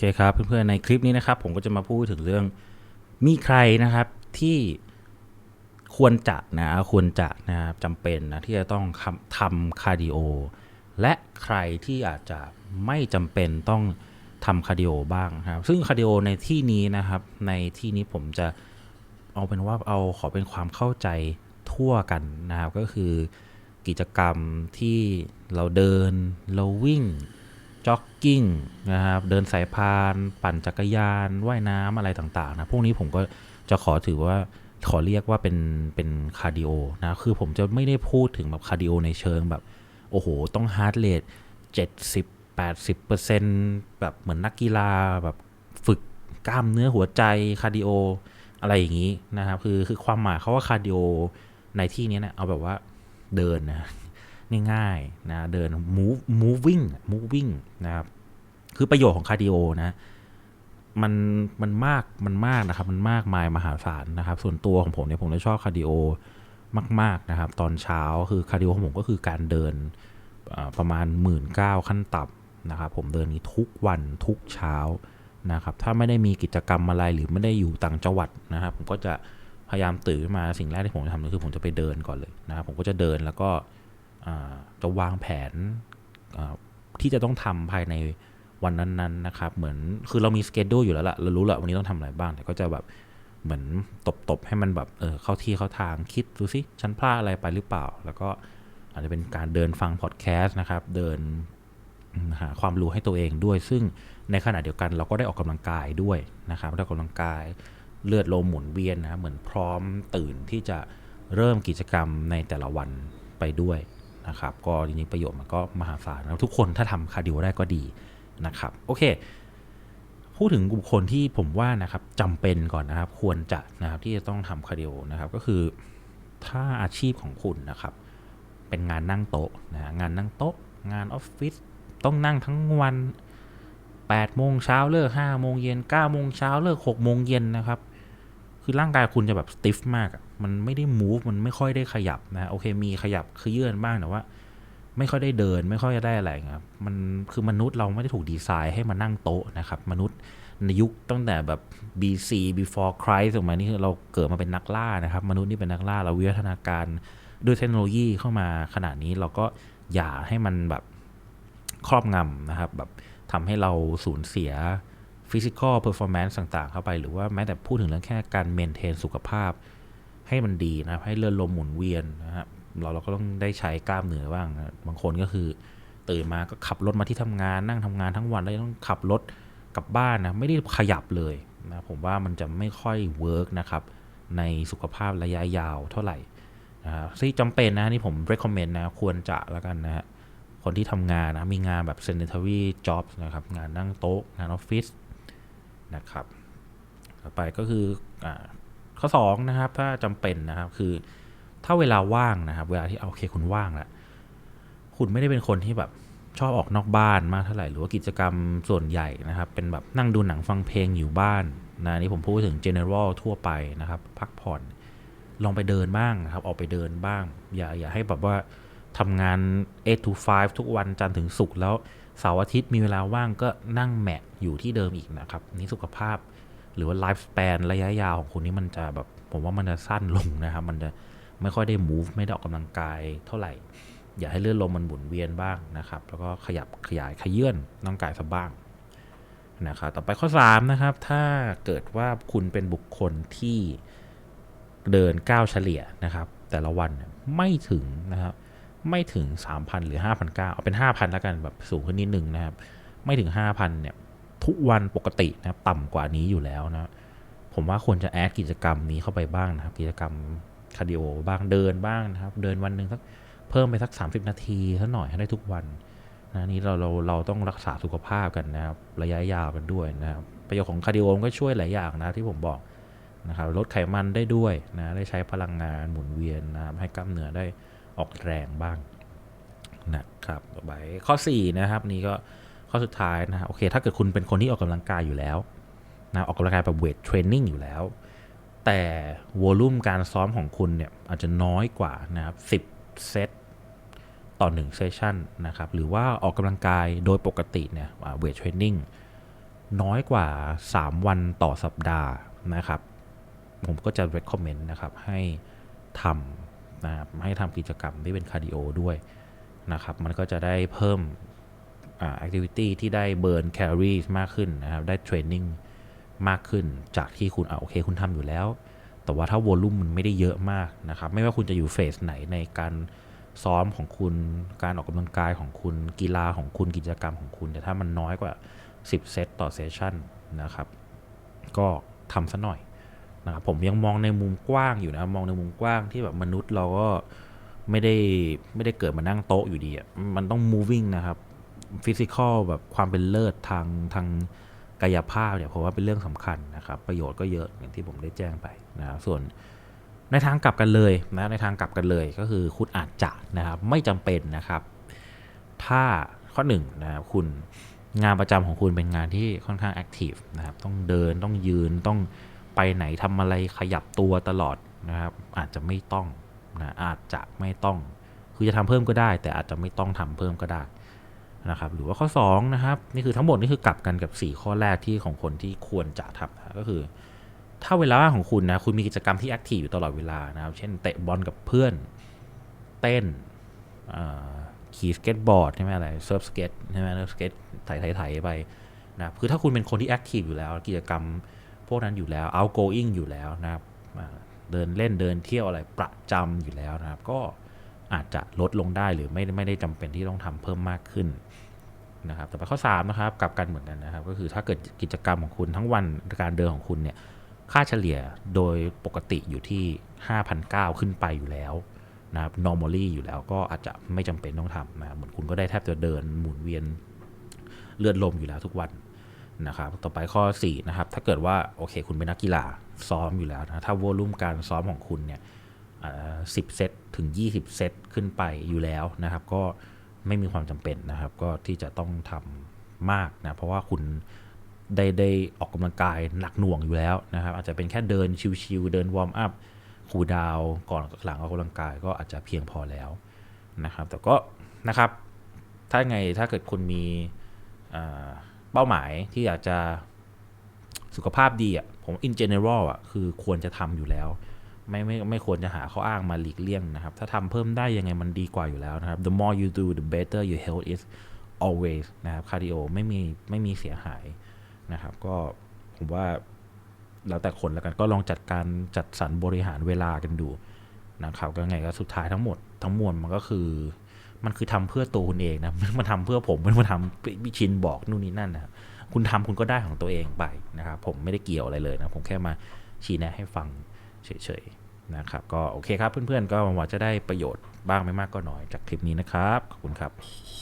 เคครับเพื่อนๆในคลิปนี้นะครับ ผมก็จะมาพูดถึงเรื่องมีใครนะครับที่ควรจะนะควรจะนะครับจำเป็นนะที่จะต้องทำคาร์ดิโอและใครที่อาจจะไม่จำเป็นต้องทำคาร์ดิโอบ้างนะครับ ซึ่งคาร์ดิโอในที่นี้นะครับในที่นี้ผมจะเอาเป็นว่าเอาขอเป็นความเข้าใจทั่วกันนะครับ ก็คือกิจกรรมที่เราเดินเราวิ่ง จ็อกกิ้งนะครับเดินสายพาน ปั่นจักรยานว่ายน้ำอะไรต่างๆนะพวกนี้ผมก็จะขอถือว่าขอเรียกว่าเป็นเป็นคาร์ดิโอนะคือผมจะไม่ได้พูดถึงแบบคาร์ดิโอในเชิงแบบ โอ้โห ต้องฮาร์ดเรท70 80เปอร์เซ็นแบบเหมือนนักกีฬาแบบฝึกกล้ามเนื้อหัวใจคาร์ดิโออะไรอย่างนี้นะครับคือคือความหมายเขาว่าคาร์ดิโอในที่นี้เนะเอาแบบว่าเดินนะ ง่ายๆนะเดิน move moving moving นะครับคือประโยชน์ของคาร์ดิโอนะมันมันมากมันมากนะครับ มันมากมายมหาศาลนะครับ ส่วนตัวของผมเนี่ยผมจะชอบคาร์ดิโอมาก ๆนะครับ ตอนเช้าคือคาร์ดิโอของผมก็คือการเดินประมาณหมื่นเก้าขั้นต่ำนะครับ ผมเดินนี้ทุกวันทุกเช้านะครับ ถ้าไม่ได้มีกิจกรรมอะไรหรือไม่ได้อยู่ต่างจังหวัดนะครับ ผมก็จะพยายามตื่นมาสิ่งแรกที่ผมจะทำก็คือผมจะไปเดินก่อนเลยนะครับ ผมก็จะเดินแล้วก็ จะวางแผนที่จะต้องทำภายในวันนั้นๆนะครับ เหมือนคือเรามีสเกจดูอยู่แล้วละเรารู้แล้ววันนี้ต้องทำอะไรบ้างแต่ก็จะแบบเหมือนตบๆให้มันแบบเออเข้าที่เข้าทางคิดดูสิฉันพลาดอะไรไปหรือเปล่า แล้วก็อาจจะเป็นการเดินฟังพอดแคสต์นะครับ เดินหาความรู้ให้ตัวเองด้วย ซึ่งในขณะเดียวกันเราก็ได้ออกกำลังกายด้วยนะครับได้ออกกำลังกายเลือดลมหมุนเวียนนะเหมือนพร้อมตื่นที่จะเริ่มกิจกรรมในแต่ละวันไปด้วย นะครับ ก็จริงๆประโยชน์มันก็มหาศาลแล้วทุกคนถ้าทำคาร์ดิโอได้ก็ดีนะครับ โอเค พูดถึงบุคคลที่ผมว่านะครับจำเป็นก่อนนะครับ ควรจะนะครับที่จะต้องทำคาร์ดิโอนะครับ ก็คือถ้าอาชีพของคุณนะครับ เป็นงานนั่งโต๊ะนะงานนั่งโต๊ะ งานออฟฟิศต้องนั่งทั้งวัน8โมงเช้าเลิก5โมงเย็น9โมงเช้าเลิก6โมงเย็นนะครับ คือร่างกายคุณจะแบบสติฟมากมันไม่ได้มูฟมันไม่ค่อยได้ขยับนะโอเค มีขยับคือเยื่อนบ้างแต่ว่า ไม่ค่อยได้เดิน ไม่ค่อยได้อะไรครับมันคือมนุษย์เราไม่ได้ถูกดีไซน์ให้มานั่งโต๊ะนะครับ มนุษย์ในยุคตั้งแต่แบบ BC before Christ สมัยนี้คือเราเกิดมาเป็นนักล่านะครับ มนุษย์นี่เป็นนักล่าเราวิวัฒนาการด้วยเทคโนโลยีเข้ามาขนาดนี้เราก็อย่าให้มันแบบครอบงำนะครับ แบบทำให้เราสูญเสีย ฟิสิกอลเพอร์ฟอร์แมนซ์ต่างๆ เข้าไป หรือว่าแม้แต่พูดถึงเรื่องแค่การเมนเทนสุขภาพ ให้มันดีนะครับ ให้เลือดลมหมุนเวียนนะครับเราเราก็ต้องได้ใช้กล้ามเนื้อบ้าง บางคนก็คือตื่นมาก็ขับรถมาที่ทำงานนั่งทำงานทั้งวันแล้วต้องขับรถกลับบ้านนะไม่ได้ขยับเลยนะผมว่ามันจะไม่ค่อยเวิร์กนะครับในสุขภาพระยะยาวเท่าไหร่นะครับที่จำเป็นนะนี่ผม recommend นะควรจะแล้วกันนะฮะคนที่ทำงานนะมีงานแบบ sedentary jobs นะครับงานนั่งโต๊ะงานออฟฟิศ นะครับ ต่อไปก็คืออข้อ2นะครับถ้าจำเป็นนะครับคือถ้าเวลาว่างนะครับ เวลาที่โอเคคุณว่างแล้วคุณไม่ได้เป็นคนที่แบบชอบออกนอกบ้านมากเท่าไหร่หรือว่ากิจกรรมส่วนใหญ่นะครับ เป็นแบบนั่งดูหนังฟังเพลงอยู่บ้านนะนี่ผมพูดถึง general ทั่วไปนะครับ พักผ่อนลองไปเดินบ้างนะครับ ออกไปเดินบ้าง อย่าอย่าให้แบบว่าทำงาน 8 to 5 ทุกวันจันทร์ถึงศุกร์แล้ว เสาร์อาทิตย์มีเวลาว่างก็นั่งแมะอยู่ที่เดิมอีกนะครับนี่สุขภาพ หรือว่าไลฟ์สเปนระยะยาวของคุณนี่มันจะแบบผมว่ามันจะสั้นลงนะครับ มันจะไม่ค่อยได้ move ไม่ได้ออกกำลังกายเท่าไหร่ อย่าให้เลือดลมมันหมุนเวียนบ้างนะครับ แล้วก็ขยับขยายขยื่นร่างกายสักบ้างนะครับต่อไปข้อ 3 นะครับ ถ้าเกิดว่าคุณเป็นบุคคลที่เดินก้าวเฉลี่ยนะครับ แต่ละวันไม่ถึงนะครับ ไม่ถึง 3,000 หรือ 5,900เอาเป็น 5,000 แล้วกันแบบสูงขึ้นนิดนึงนะครับ ไม่ถึง 5,000 เนี่ย ทุกวันปกตินะครับต่ำกว่านี้อยู่แล้วนะ ผมว่าควรจะแอดกิจกรรมนี้เข้าไปบ้างนะครับ กิจกรรมคาร์ดิโอบ้างเดินบ้างนะครับ เดินวันหนึ่งสักเพิ่มไปสัก 30 นาทีสักหน่อยให้ได้ทุกวันนะนี่เราเราเราต้องรักษาสุขภาพกันนะครับ ระยะยาวกันด้วยนะครับ ประโยชน์ของคาร์ดิโอก็ช่วยหลายอย่างนะที่ผมบอกนะครับลดไขมันได้ด้วยนะได้ใช้พลังงานหมุนเวียนนะครับให้กล้ามเนื้อได้ ออกแรงบ้างนะครับต่อไปข้อ4นะครับนี่ก็ข้อสุดท้ายนะโอเค ถ้าเกิดคุณเป็นคนที่ออกกำลังกายอยู่แล้วนะออกกำลังกายแบบเวทเทรนนิ่งอยู่แล้ว แต่วอลุ่มการซ้อมของคุณเนี่ยอาจจะน้อยกว่านะครับ10เซตต่อ1เซสชันนะครับหรือว่าออกกำลังกายโดยปกติเนี่ยเวทเทรนนิ่งน้อยกว่า 3 วันต่อสัปดาห์นะครับ ผมก็จะ recommend นะครับให้ทำ นะครับให้ทำกิจกรรมที่เป็นคาร์ดิโอด้วยนะครับ มันก็จะได้เพิ่มแอ่า activity ที่ได้ burn calories มากขึ้นนะครับ ได้ training มากขึ้นจากที่คุณอะโอเคคุณทำอยู่แล้ว แต่ว่าถ้าวอลลุ่มมันไม่ได้เยอะมากนะครับ ไม่ว่าคุณจะอยู่เฟสไหนในการซ้อมของคุณ การออกกำลังกายของคุณ กีฬาของคุณ กิจกรรมของคุณ แต่ถ้ามันน้อยกว่า 10 เซตต่อเซสชั่นนะครับ ก็ทำซะหน่อย นะครับผมยังมองในมุมกว้างอยู่นะมองในมุมกว้างที่แบบมนุษย์เราก็ไม่ได้ไม่ได้เกิดมานั่งโต๊ะอยู่ดีอะมันต้อง moving นะครับฟิสิกอลแบบความเป็นเลิศทางทางกายภาพเนี่ยผมว่าเป็นเรื่องสำคัญนะครับ ประโยชน์ก็เยอะอย่างที่ผมได้แจ้งไปนะครับส่วนในทางกลับกันเลยนะในทางกลับกันเลยก็คือคุณอาจจะนะครับไม่จำเป็นนะครับ ถ้าข้อหนึ่งนะครับคุณงานประจำของคุณเป็นงานที่ค่อนข้างแอคทีฟนะครับต้องเดินต้องยืนต้อง ไปไหนทำอะไรขยับตัวตลอดนะครับ อาจจะไม่ต้องนะอาจจะไม่ต้อง คือจะทำเพิ่มก็ได้ แต่อาจจะไม่ต้องทำเพิ่มก็ได้นะครับหรือว่าข้อ2นะครับนี่คือทั้งหมดนี่คือกลับกันกับ 4 ข้อแรกที่ของคนที่ควรจะทำนะก็คือ ถ้าเวลาว่างของคุณนะคุณมีกิจกรรมที่แอคทีฟอยู่ตลอดเวลานะครับ เช่นเตะบอลกับเพื่อน เต้นขี่สเก็ตบอร์ดใช่ไหมอะไรเซิร์ฟสเก็ตใช่ไหมเซิร์ฟสเก็ตไถ่ไถไถไปนะคือถ้าคุณเป็นคนที่แอคทีฟอยู่แล้วกิจกรรม พวกนั้นอยู่แล้ว outgoing อยู่แล้วนะครับเดินเล่นเดินเที่ยวอะไรประจำอยู่แล้วนะครับ ก็อาจจะลดลงได้หรือไม่ไม่ได้จำเป็นที่ต้องทำเพิ่มมากขึ้นนะครับแต่ไปข้อ3นะครับกลับกันเหมือนกันนะครับ ก็คือถ้าเกิดกิจกรรมของคุณทั้งวันการเดินของคุณเนี่ยค่าเฉลี่ยโดยปกติอยู่ที่5,900ขึ้นไปอยู่แล้วนะครับ normally อยู่แล้วก็อาจจะไม่จำเป็นต้องทำนะเหมือนคุณก็ได้แทบจะเดินหมุนเวียนเลือดลมอยู่แล้วทุกวัน นะครับ ต่อไปข้อ 4 นะครับ ถ้าเกิดว่าโอเค คุณเป็นนักกีฬาซ้อมอยู่แล้วนะ ถ้าวอลุ่มการซ้อมของคุณเนี่ยสิบเซตถึง 20 เซตขึ้นไปอยู่แล้วนะครับ ก็ไม่มีความจำเป็นนะครับ ก็ที่จะต้องทำมากนะ เพราะว่าคุณได้ได้ออกกำลังกายหนักหน่วงอยู่แล้วนะครับ อาจจะเป็นแค่เดินชิวๆเดินวอร์มอัพคูดาวก่อนหลังออกกำลังกายก็อาจจะเพียงพอแล้วนะครับ แต่ก็นะครับ ถ้าไงถ้าเกิดคุณมีอ่า เป้าหมายที่อยากจะสุขภาพดีอะผม in general อะคือควรจะทำอยู่แล้ว ไม่ไม่ไม่ควรจะหาข้ออ้างมาหลีกเลี่ยงนะครับ ถ้าทำเพิ่มได้ยังไงมันดีกว่าอยู่แล้วนะครับ the more you do the better your health is always นะครับคาร์ดิโอไม่มีไม่มีเสียหายนะครับ ก็ผมว่าแล้วแต่คนแล้วกันก็ลองจัดการจัดสรรบริหารเวลากันดูนะครับก็ไงก็สุดท้ายทั้งหมดทั้งมวลมันก็คือ มันคือทำเพื่อตัวคุณเองนะไม่มาทำเพื่อผมไม่มาทำพิชินบอกนู่นนี่นั่นนะคุณทำคุณก็ได้ของตัวเองไปนะครับผมไม่ได้เกี่ยวอะไรเลยนะผมแค่มาชี้แนะให้ฟังเฉยๆนะครับก็โอเคครับเพื่อนๆก็หวังว่าจะได้ประโยชน์บ้างไม่มากก็น้อยจากคลิปนี้นะครับขอบคุณครับ